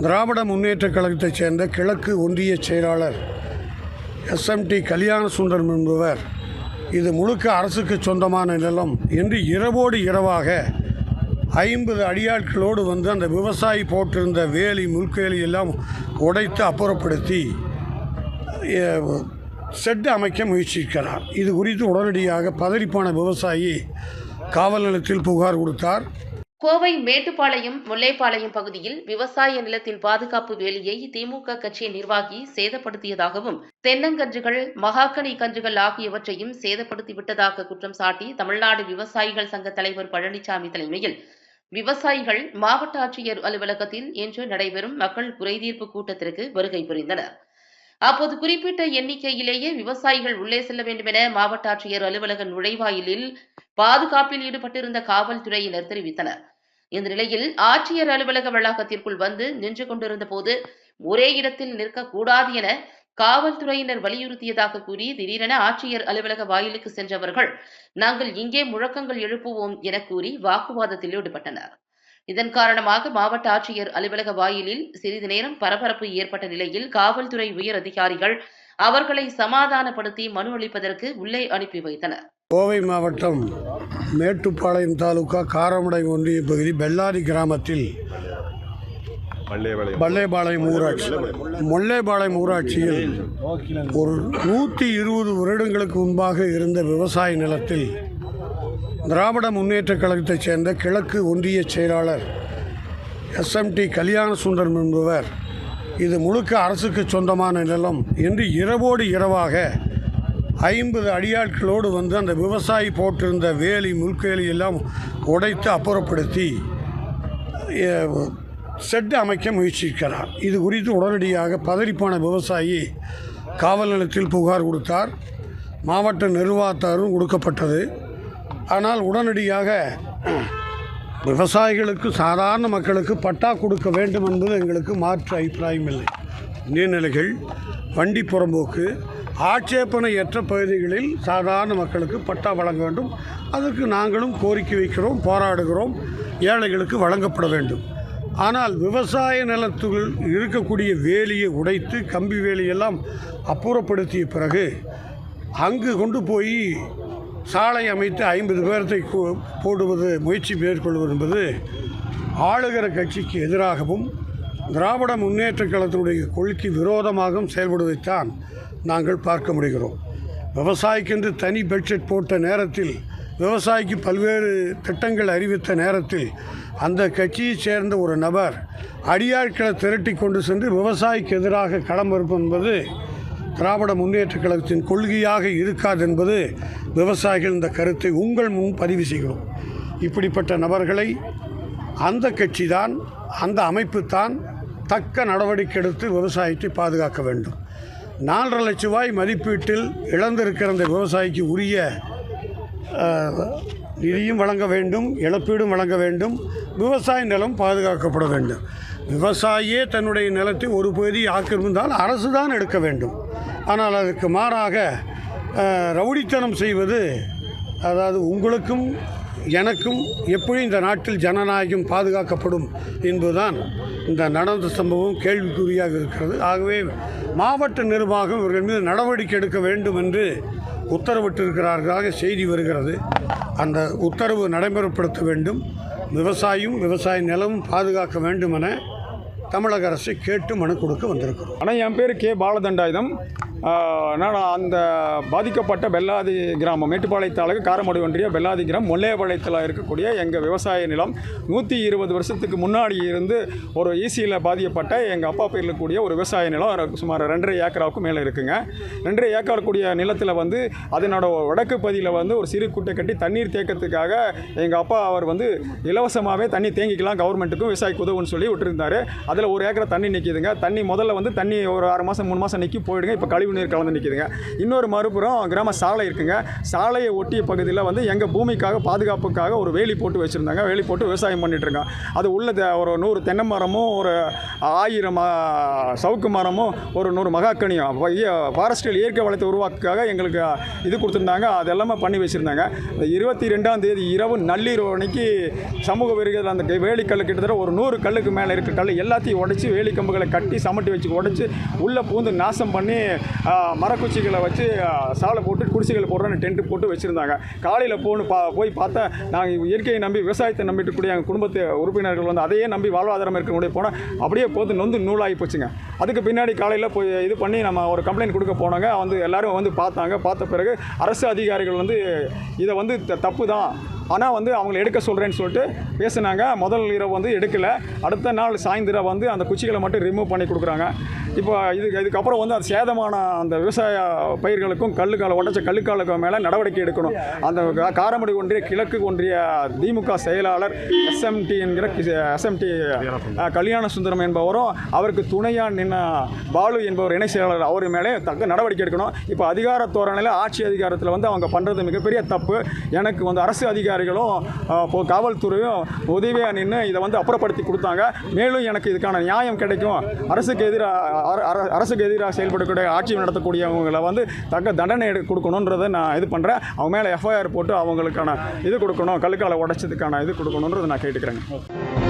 திராவிட முன்னேற்றக் கழகத்தைச் சேர்ந்த கிழக்கு ஒன்றிய செயலாளர் எஸ்எம்டி கல்யாண சுந்தரம் என்பவர் இது முழுக்க அரசுக்கு சொந்தமான நிலம் என்று இரவோடு இரவாக ஐம்பது அடியாட்களோடு வந்து அந்த விவசாயி போட்டிருந்த வேலி முள்வேலி எல்லாம் உடைத்து அப்புறப்படுத்தி செட்டு அமைக்க முயற்சிக்கிறார். இது குறித்து உடனடியாக பதறிப்பான விவசாயி காவல் நிலையத்தில் புகார் கொடுத்தார். கோவை மேட்டுப்பாளையம் முல்லைப்பாளையம் பகுதியில் விவசாய நிலத்தின் பாதுகாப்பு வேலியை திமுக கட்சி நிர்வாகி சேதப்படுத்தியதாகவும் தென்னங்கன்றுகள் மகாக்கனி கன்றுகள் ஆகியவற்றையும் சேதப்படுத்திவிட்டதாக குற்றம் சாட்டி தமிழ்நாடு விவசாயிகள் சங்க தலைவர் பழனிசாமி தலைமையில் விவசாயிகள் மாவட்ட ஆட்சியர் அலுவலகத்தில் இன்று நடைபெறும் மக்கள் குறைதீர்ப்பு கூட்டத்திற்கு வருகை புரிந்தனர். அப்போது குறிப்பிட்ட எண்ணிக்கையிலேயே விவசாயிகள் உள்ளே செல்ல வேண்டும் என மாவட்ட ஆட்சியர் அலுவலக நுழைவாயிலில் பாதுகாப்பில் ஈடுபட்டிருந்த காவல்துறையினர் தெரிவித்தனர். இந்த நிலையில் ஆட்சியர் அலுவலக வளாகத்திற்குள் வந்து நின்று கொண்டிருந்த போது ஒரே இடத்தில் நிற்கக்கூடாது என காவல்துறையினர் வலியுறுத்தியதாக கூறி திடீரென ஆட்சியர் அலுவலக வாயிலுக்கு சென்றவர்கள் நாங்கள் இங்கே முழக்கங்கள் எழுப்புவோம் என கூறி வாக்குவாதத்தில் ஈடுபட்டனர். இதன் காரணமாக மாவட்ட ஆட்சியர் அலுவலக வாயிலில் சிறிது நேரம் பரபரப்பு ஏற்பட்ட நிலையில் காவல்துறை உயர் அதிகாரிகள் அவர்களை சமாதானப்படுத்தி மனு அளிப்பதற்கு உள்ளே அனுப்பி வைத்தனர். கோவை மாவட்டம் மேட்டுப்பாளையம் தாலுகா காரமடை ஒன்றிய பகுதி பெல்லாரி கிராமத்தில் பல்லேபாளையம் ஊராட்சி முல்லைபாளையம் ஊராட்சியில் ஒரு நூற்றி இருபது வருடங்களுக்கு முன்பாக இருந்த விவசாய நிலத்தில் திராவிட முன்னேற்றக் கழகத்தைச் சேர்ந்த கிழக்கு ஒன்றிய செயலாளர் எஸ்எம்டி கல்யாண சுந்தரம் என்பவர் இது முழுக்க அரசுக்கு சொந்தமான நிலம் என்று இரவோடு இரவாக ஐம்பது அடியாட்களோடு வந்து அந்த விவசாயி போட்டிருந்த வேலி முள்வேலி எல்லாம் உடைத்து அப்புறப்படுத்தி செட்டு அமைக்க முயற்சிக்கிறார். இது குறித்து உடனடியாக பதறிப்பான விவசாயி காவல் நிலையத்தில் புகார் கொடுத்தார். மாவட்ட நிர்வாகத்தாரும் கொடுக்கப்பட்டது. ஆனால் உடனடியாக விவசாயிகளுக்கு சாதாரண மக்களுக்கு பட்டா கொடுக்க வேண்டும் என்பது எங்களுக்கு மாற்று அபிப்பிராயம் இல்லை நீர்நிலைகள் வண்டி புறம்போக்கு ஆட்சேபனையற்ற பகுதிகளில் சாதாரண மக்களுக்கு பட்டா வழங்க வேண்டும். அதற்கு நாங்களும் கோரிக்கை வைக்கிறோம் போராடுகிறோம் ஏழைகளுக்கு வழங்கப்பட வேண்டும். ஆனால் விவசாய நிலத்துள் இருக்கக்கூடிய வேலியை உடைத்து கம்பி வேலியெல்லாம் அப்புறப்படுத்திய பிறகு அங்கு கொண்டு போய் சாலை அமைத்து ஐம்பது பேர்த்தை போடுவது முயற்சி மேற்கொள்வது என்பது ஆளுகிற கட்சிக்கு எதிராகவும் திராவிட முன்னேற்ற கழகத்தினுடைய கொள்கை விரோதமாகவும் செயல்படுவதைத்தான் நாங்கள் பார்க்க முடிகிறோம். விவசாயிக்கென்று தனி பட்ஜெட் போட்ட நேரத்தில் விவசாயிக்கு பல்வேறு திட்டங்கள் அறிவித்த நேரத்தில் அந்த கட்சியைச் சேர்ந்த ஒரு நபர் அடியாட்களை திரட்டி கொண்டு சென்று விவசாயிக்கு எதிராக களம் இருப்பது என்பது திராவிட முன்னேற்ற கழகத்தின் கொள்கையாக இருக்காது என்பது விவசாயிகள் இந்த கருத்தை உங்கள் முன் பதிவு செய்கிறோம். இப்படிப்பட்ட நபர்களை அந்த கட்சி தான் அந்த அமைப்பு தான் தக்க நடவடிக்கை எடுத்து விவசாயத்தை பாதுகாக்க வேண்டும். நாலரை லட்ச ரூபாய் மதிப்பீட்டில் இழந்திருக்கிற அந்த விவசாயிக்கு உரிய நிதியும் வழங்க வேண்டும் இழப்பீடும் வழங்க வேண்டும். விவசாய நிலம் பாதுகாக்கப்பட வேண்டும். விவசாயியே தன்னுடைய நிலத்தை ஒரு பகுதி ஆக்கிரமிந்தால் அரசு தான் எடுக்க வேண்டும். ஆனால் அதற்கு மாறாக ரவுடித்தனம் செய்வது அதாவது உங்களுக்கும் எனக்கும் எப்படி இந்த நாட்டில் ஜனநாயகம் பாதுகாக்கப்படும் என்பதுதான் இந்த நடந்த சம்பவம் கேள்விக்குறியாக இருக்கிறது. ஆகவே மாவட்ட நிர்வாகம் இவர்கள் மீது நடவடிக்கை எடுக்க வேண்டும் என்று உத்தரவிட்டிருக்கிறார்களாக செய்தி வருகிறது. அந்த உத்தரவு நடைமுறைப்படுத்த வேண்டும். விவசாயம் விவசாய நிலமும் பாதுகாக்க வேண்டும் என தமிழக அரசை கேட்டு மனு கொடுக்க வந்திருக்கிறோம். ஆனால் என் பேர் கே. பாலதண்டாயுதம். என்னன்னா நான் அந்த பாதிக்கப்பட்ட பெல்லாதி கிராமம் மேட்டுப்பாளையத்தாலுக்கு காரமடை ஒன்றிய பெல்லாதி கிராமம் முல்லையபாளையத்தில் இருக்கக்கூடிய எங்கள் விவசாய நிலம் நூற்றி இருபது வருஷத்துக்கு முன்னாடி இருந்து ஒரு ஈசியில் பாதிக்கப்பட்ட எங்கள் அப்பா பேரில் இருக்கக்கூடிய ஒரு விவசாய நிலம் சுமார் ரெண்டரை ஏக்கராவுக்கு மேலே இருக்குங்க. ரெண்டரை ஏக்கர் கூடிய நிலத்தில் வந்து அதனோட வடக்கு பகுதியில் வந்து ஒரு சிறு குட்டை கட்டி தண்ணீர் தேக்கத்துக்காக எங்கள் அப்பா அவர் வந்து இலவசமாகவே தண்ணி தேங்கிக்கலாம் கவர்மெண்ட்டுக்கும் விவசாயிக்கு உதவுன்னு சொல்லி விட்டுருந்தார். அதில் ஒரு ஏக்கரை தண்ணி நிற்கிதுங்க தண்ணி முதல்ல வந்து தண்ணி ஒரு ஆறு மாதம் மூணு மாதம் நிற்கி போயிடுங்க. இப்போ கழிவு நீர் கலந்து நிற்கிதுங்க இன்னொரு மறுபுறம் கிராம சாலை இருக்குங்க. சாலையை ஒட்டிய பகுதியில் வந்து எங்கள் பூமிக்காக பாதுகாப்புக்காக ஒரு வேலி போட்டு வச்சுருந்தாங்க. வேலி போட்டு விவசாயம் பண்ணிகிட்ருக்கோம் அது உள்ள ஒரு நூறு தென்னை மரமும் ஒரு ஆயிரம் சவுக்கு மரமும் ஒரு நூறு மகாக்கனியும். ஃபாரஸ்டில் இயற்கை வளத்தை உருவாக்காக எங்களுக்கு இது கொடுத்துருந்தாங்க. அதெல்லாமே பண்ணி வச்சுருந்தாங்க. இருபத்தி ரெண்டாம் தேதி இரவு நள்ளிரவு அன்னைக்கு சமூக விரோதிகள் அந்த வேலிக்கல் கிட்டத்தட்ட ஒரு நூறு கல்லுக்கு மேலே இருக்க கல் எல்லாத்தையும் உடச்சி வேலி கம்புகளை கட்டி சமட்டி வச்சு உடச்சி உள்ளே பூந்து நாசம் பண்ணி மரக்குச்சிகளை வச்சு சாலை போட்டு குடிசைகள் போடுறோன்னு டென்ட் போட்டு வச்சுருந்தாங்க. காலையில் போன்னு பா போய் பார்த்தா நாங்கள் இயற்கையை நம்பி விவசாயத்தை நம்பிட்டு கூடிய எங்கள் குடும்பத்து உறுப்பினர்கள் வந்து அதையே நம்பி வாழ்வாதாரம் இருக்கக்கூடிய போனால் அப்படியே போது நொந்து நூலாகி போச்சுங்க. அதுக்கு பின்னாடி காலையில் போய் இது பண்ணி நம்ம ஒரு கம்ப்ளைண்ட் கொடுக்க போனாங்க. வந்து எல்லாரும் வந்து பார்த்தாங்க. பார்த்த பிறகு அரசு அதிகாரிகள் வந்து இதை வந்து த- தப்பு தான் ஆனால் வந்து அவங்களை எடுக்க சொல்கிறேன்னு சொல்லிட்டு பேசுனாங்க. முதல் இரவு வந்து எடுக்கலை. அடுத்த நாள் சாயந்தரம் வந்து அந்த குச்சிகளை மட்டும் ரிமூவ் பண்ணி கொடுக்குறாங்க. இப்போ இது இதுக்கப்புறம் வந்து அது சேதமான அந்த விவசாய பயிர்களுக்கும் கல்லுக்கால உடச்ச கல்லுக்காலுக்கு மேலே நடவடிக்கை எடுக்கணும். அந்த காரமடி காரமடை ஒன்றிய கிழக்கு ஒன்றிய திமுக செயலாளர் எஸ்எம்டி என்கிற எஸ்எம்டி கல்யாண சுந்தரம் என்பவரும் அவருக்கு துணையாக நின்ன பாலு என்பவர் இணை செயலாளர் அவர் மேலே தக்க நடவடிக்கை எடுக்கணும். இப்போ அதிகார தோரணையில் ஆட்சி அதிகாரத்தில் வந்து அவங்க பண்ணுறது மிகப்பெரிய தப்பு. எனக்கு வந்து அரசு அதிகாரிகளும் இப்போ காவல்துறையும் உதவியாக நின்று இதை வந்து அப்புறப்படுத்தி கொடுத்தாங்க. மேலும் எனக்கு இதுக்கான நியாயம் கிடைக்கும். அரசுக்கு எதிராக அரசுக்கு எதிராக செயல்படக்கூடிய ஆட்சி நடத்தக்கூடியவங்களை வந்து தக்க தண்டனை கொடுக்கணுன்றதை நான் இது பண்ணுறேன் அவங்க மேலே எஃப்ஐஆர் போட்டு அவங்களுக்கான இது கொடுக்கணும். கல்லுக்கால உடைச்சதுக்கான இது கொடுக்கணுன்றதை நான் கேட்டுக்கிறேங்க.